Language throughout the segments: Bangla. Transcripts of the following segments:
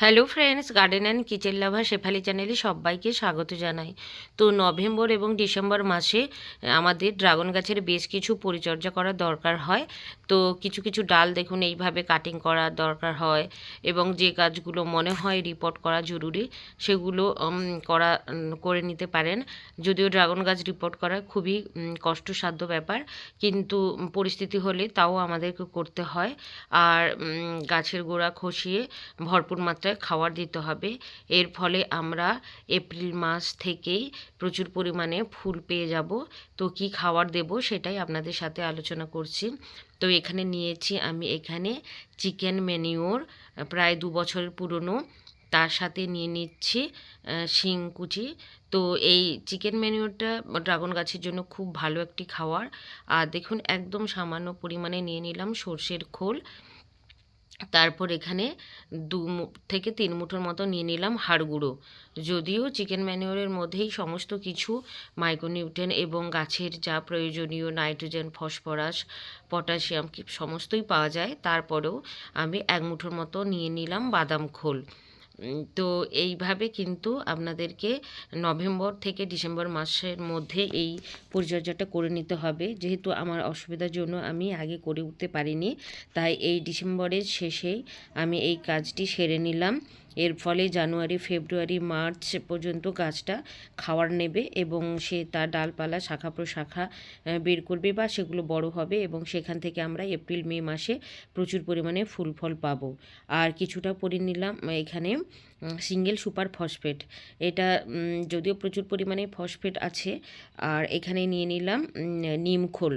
Hello friends garden and kitchen lover Shefali চ্যানেলে সবাইকে স্বাগত জানাই। তো নভেম্বর এবং ডিসেম্বর মাসে আমাদের ড্রাগন গাছের বেশ কিছু পরিচর্যা করার দরকার হয়। তো কিছু কিছু ডাল দেখুন, এইভাবে কাটিং করার দরকার হয় এবং যে কাজগুলো মনে হয় রিপোর্ট করা জরুরি, সেগুলো করা করে নিতে পারেন। যদিও ড্রাগন গাছ রিপোর্ট করা খুবই কষ্টসাধ্য ব্যাপার, কিন্তু পরিস্থিতি হলে তাও আমাদেরকে করতে হয়। আর গাছের গোড়া খসিয়ে ভরপুর মাত্রায় খাবার দিতে হবে। এর ফলে আমরা এপ্রিল মাস থেকেই প্রচুর পরিমাণে ফুল পেয়ে যাব। তো কি খাবার দেব সেটাই আপনাদের সাথে আলোচনা করছি। তো এখানে নিয়েছি আমি এখানে চিকেন মেনিওর প্রায় দু বছরের পুরনো। তার সাথে নিয়ে নিচ্ছি আহ, শিংকুচি তো এই চিকেন মেনিওরটা ড্রাগন গাছের জন্য খুব ভালো একটি খাবার আর দেখুন একদম সামান্য পরিমাণে নিয়ে নিলাম সর্ষের খোল। তারপর এখানে দু থেকে তিন মুঠোর মতো নিয়ে নিলাম হাড় গুঁড়ো। যদিও চিকেন ম্যানিওরের মধ্যেই সমস্ত কিছু মাইক্রোনিউট্রেন এবং গাছের যা প্রয়োজনীয় নাইট্রোজেন, ফসফরাস, পটাশিয়াম সমস্তই পাওয়া যায়। তারপরেও আমি এক মুঠোর মতো নিয়ে নিলাম বাদাম খোল। তো এইভাবে কিন্তু আপনাদেরকে নভেম্বর থেকে ডিসেম্বর মাসের মধ্যে এই পরিচর্যাটা করে নিতে হবে। যেহেতু আমার অসুবিধার জন্য আমি আগে করে উঠতে পারিনি, তাই এই ডিসেম্বরের শেষেই আমি এই কাজটি সেরে নিলাম। এর ফলে জানুয়ারি, ফেব্রুয়ারি, মার্চ পর্যন্ত গাছটা খাওয়ার নেবে এবং সে তার ডালপালা শাখা প্রশাখা বের করবে বা সেগুলো বড় হবে এবং সেখান থেকে আমরা এপ্রিল, মে মাসে প্রচুর পরিমাণে ফুল ফল পাবো। আর কিছুটা পরে নিলাম এখানে সিঙ্গেল সুপার ফসফেট। এটা যদিও প্রচুর পরিমাণে ফসফেট আছে, আর এখানে নিয়ে নিলাম নিমখোল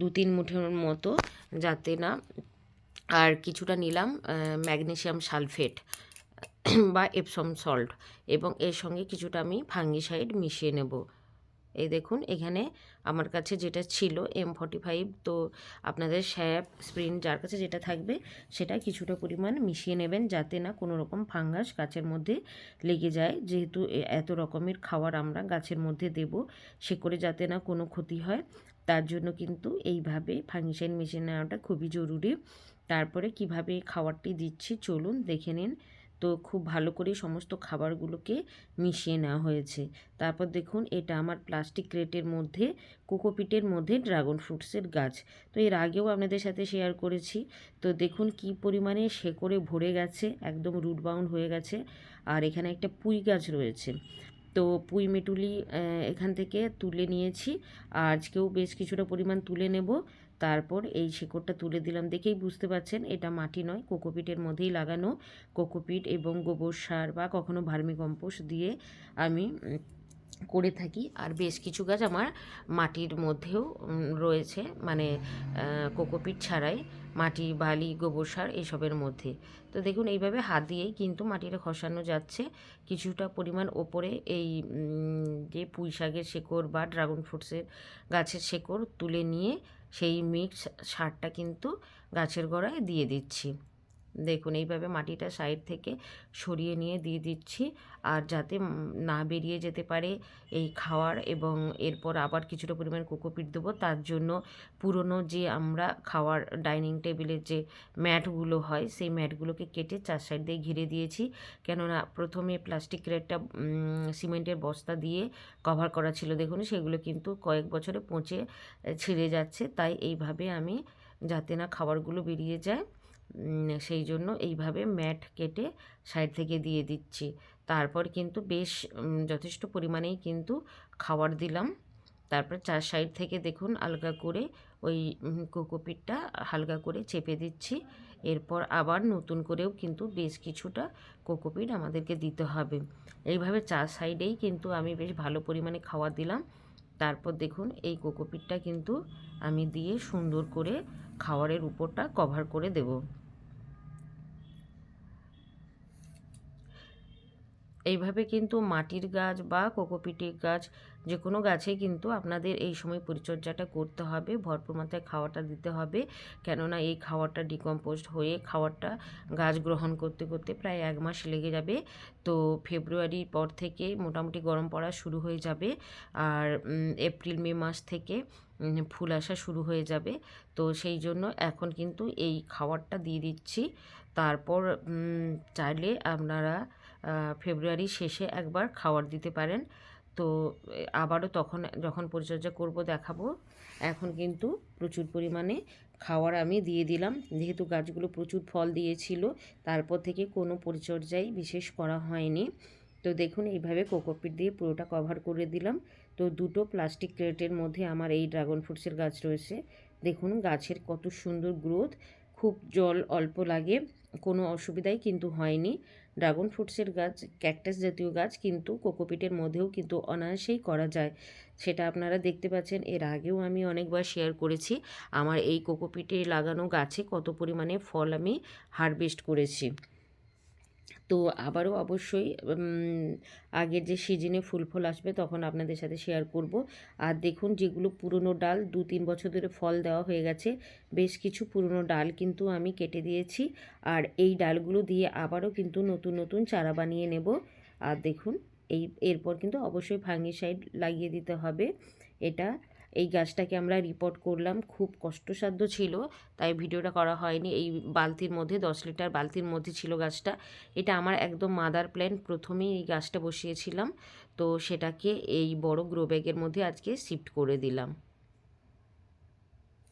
দু তিন মুঠোর মতো, যাতে না। আর কিছুটা নিলাম ম্যাগনেশিয়াম সালফেট। বা এপসম সল্ট এবং এর সঙ্গে কিছুটা আমি ফাঙ্গিসাইড মিশিয়ে নেব। এই দেখুন, এখানে আমার কাছে যেটা ছিল এম ফর্টি ফাইভ তো আপনাদের স্যাপ স্প্রিন যার কাছে যেটা থাকবে, সেটা কিছুটা পরিমাণ মিশিয়ে নেবেন যাতে না কোনো রকম ফাঙ্গাস গাছের মধ্যে লেগে যায়। যেহেতু এত রকমের খাবার আমরা গাছের মধ্যে দেব, সে করে যাতে না কোনো ক্ষতি হয়। তার জন্য কিন্তু এইভাবে ফাঙ্গিসাইড মিশিয়ে নেওয়াটা খুবই জরুরি। তারপরে কীভাবে খাবারটি দিচ্ছি, চলুন দেখে নিন। তো খুব ভালো করে সমস্ত খাবারগুলোকে মিশিয়ে নেওয়া হয়েছে। তারপর দেখুন, এটা আমার প্লাস্টিক ক্রেটের মধ্যে কোকোপিটের মধ্যে ড্রাগন ফ্রুটসের গাছ। তো এর আগেও আপনাদের সাথে শেয়ার করেছি। তো দেখুন কি পরিমাণে শেকড়ে ভরে গেছে, একদম রুট বাউন্ড হয়ে গেছে। আর এখানে একটা পুঁই গাছ রয়েছে। তো পুঁই মেটুলি এখান থেকে তুলে নিয়েছি। আজকেও বেশ কিছুটা পরিমাণ তুলে নেব। তারপর এই শিকড়টা তুলে দিলাম দেখেই বুঝতে পারছেন, এটা মাটি নয়, কোকোপিটের মধ্যেই লাগানো কোকোপিট এবং গোবর সার বা কখনো ভার্মি কম্পোস্ট দিয়ে আমি করে থাকি। আর বেশ কিছু গাছ আমার মাটির মধ্যেও রয়েছে মানে কোকোপিট ছাড়াই মাটি, বালি, গোবর সার এসবের মধ্যে। তো দেখুন, এইভাবে হাত দিয়েই কিন্তু মাটিটা খসানো যাচ্ছে। কিছুটা পরিমাণ ওপরে এই যে পুঁই শাকের শেকড় বা ড্রাগন ফ্রুটসের গাছের শেকড় তুলে নিয়ে সেই মিক্স সারটা কিন্তু গাছের গোড়ায় দিয়ে দিচ্ছি। দেখুন, এইভাবে মাটিটা সাইড থেকে সরিয়ে নিয়ে দিয়ে দিচ্ছি। আর যাতে না বেরিয়ে যেতে পারে এই খাওয়ার এবং এরপর আবার কিছুটা পরিমাণ কোকোপিট দেবো, তার জন্য পুরনো যে আমরা খাওয়ার ডাইনিং টেবিলের যে ম্যাটগুলো হয়, সেই ম্যাটগুলোকে কেটে চার সাইড দিয়ে ঘিরে দিয়েছি। কেননা প্রথমে প্লাস্টিক ক্রেটটা সিমেন্টের বস্তা দিয়ে কভার করা ছিল। দেখুন, সেগুলো কিন্তু কয়েক বছরে পচে ছিঁড়ে যাচ্ছে। তাই এইভাবে আমি যাতে না খাবারগুলো বেরিয়ে যায়। সেই জন্য এইভাবে ম্যাট কেটে সাইড থেকে দিয়ে দিচ্ছি। তারপর কিন্তু বেশ যথেষ্ট পরিমাণেই কিন্তু খাবার দিলাম। তারপর চার সাইড থেকে দেখুন আলগা করে ওই কোকোপিটটা হালকা করে চেপে দিচ্ছি। এরপর আবার নতুন করেও কিন্তু বেশ কিছুটা কোকোপিট আমাদেরকে দিতে হবে। এইভাবে চার সাইডেই কিন্তু আমি বেশ ভালো পরিমাণে খাবার দিলাম। তারপর দেখুন এই কোকোপিটটা কিন্তু আমি দিয়ে সুন্দর করে খাবারের উপরটা কভার করে দেব। এইভাবে কিন্তু মাটির গাছ বা কোকোপিটের গাছ যে কোনো গাছে কিন্তু আপনাদের এই সময় পরিচর্যাটা করতে হবে, ভরপুর মাত্রায় খাওয়াটা দিতে হবে। কেননা এই খাওয়াটা ডিকম্পোস্ট হয়ে খাওয়াটা গাছ গ্রহণ করতে করতে প্রায় এক মাস লেগে যাবে। তো ফেব্রুয়ারির পর থেকে মোটামুটি গরম পড়া শুরু হয়ে যাবে। আর এপ্রিল, মে মাস থেকে ফুল আসা শুরু হয়ে যাবে। তো সেই জন্য এখন কিন্তু এই খাবারটা দিয়ে দিচ্ছি। তারপর চাইলে আপনারা ফেব্রুয়ারি শেষে একবার খাওয়ার দিতে পারেন। তো আবারও তখন, যখন পরিচর্যা করব দেখাবো। এখন কিন্তু প্রচুর পরিমাণে খাওয়ার আমি দিয়ে দিলাম। যেহেতু গাছগুলো প্রচুর ফল দিয়েছিল, তারপর থেকে কোনো পরিচর্যাই বিশেষ করা হয়নি। তো দেখুন, এইভাবে কোকোপিট দিয়ে পুরোটা কভার করে দিলাম। তো দুটো প্লাস্টিক ক্রেটের মধ্যে আমার এই ড্রাগন ফ্রুটসের গাছ রয়েছে। দেখুন, গাছের কত সুন্দর গ্রোথ। খুব জল অল্প লাগে। কোনো অসুবিধাই কিন্তু হয়নি। ড্রাগন ফ্রুটসের গাছ, ক্যাকটাস জাতীয় গাছ কিন্তু কোকোপিটের মধ্যেও কিন্তু অনায়াসেই করা যায়। সেটা আপনারা দেখতে পাচ্ছেন। এর আগেও আমি অনেকবার শেয়ার করেছি। আমার এই কোকোপিটে লাগানো গাছে কত পরিমাণে ফল আমি হারভেস্ট করেছি। তো আবারও অবশ্যই আগের যে সিজনে ফুল ফল আসবে তখন আপনাদের সাথে শেয়ার করব। আর দেখুন যেগুলো পুরনো ডাল দু তিন বছর ধরে ফল দেওয়া হয়ে গেছে, বেশ কিছু পুরনো ডাল কিন্তু আমি কেটে দিয়েছি। আর এই ডালগুলো দিয়ে আবারও কিন্তু নতুন নতুন চারা বানিয়ে নেব। আর দেখুন, এই, এরপর কিন্তু অবশ্যই ফাঙ্গিসাইড লাগিয়ে দিতে হবে। এটা এই গাছটাকে আমরা রিপোর্ট করলাম, খুব কষ্টসাধ্য ছিল, তাই ভিডিওটা করা হয়নি। এই বালতির মধ্যে, দশ লিটার বালতির মধ্যে ছিল গাছটা। এটা আমার একদম মাদার প্ল্যান প্রথমেই এই গাছটা বসিয়েছিলাম। তো সেটাকে এই বড় গ্রো ব্যাগের মধ্যে আজকে শিফট করে দিলাম।